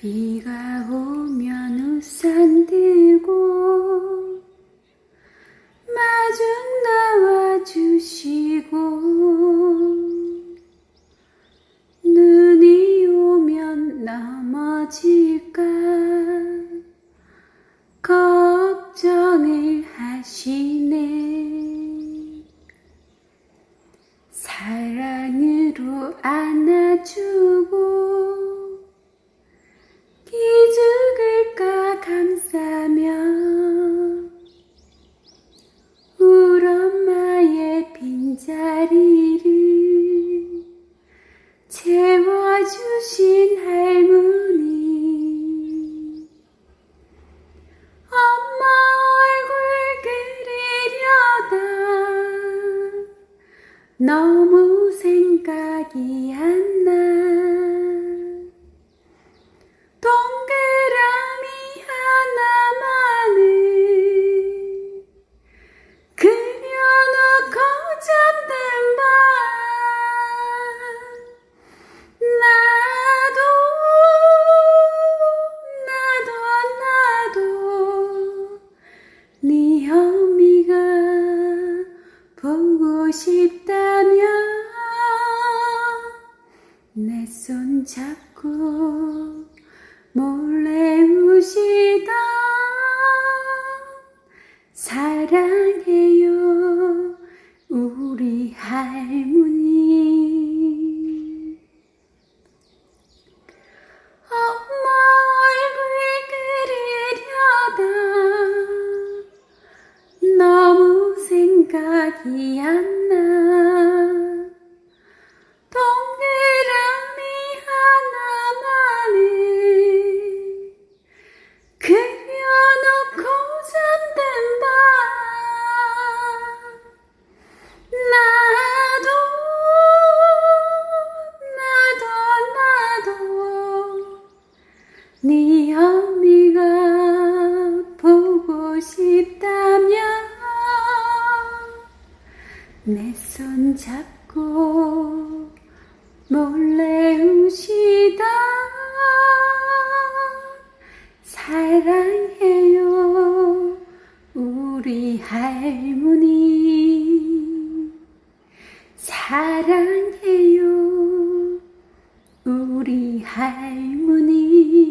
비가 오면 우산 들고 마중 나와 주시고 눈이 오면 넘어질까 걱정을 하시네. 사랑으로 안아주고 너무 생각이 손 잡고 몰래 우시다 사랑해요 우리 할머니 엄마 얼굴 그리려다 너무 생각이 안 나. 네 어미가 보고 싶다면 내 손 잡고 몰래 우시다. 사랑해요 우리 할머니. 사랑해요 우리 할머니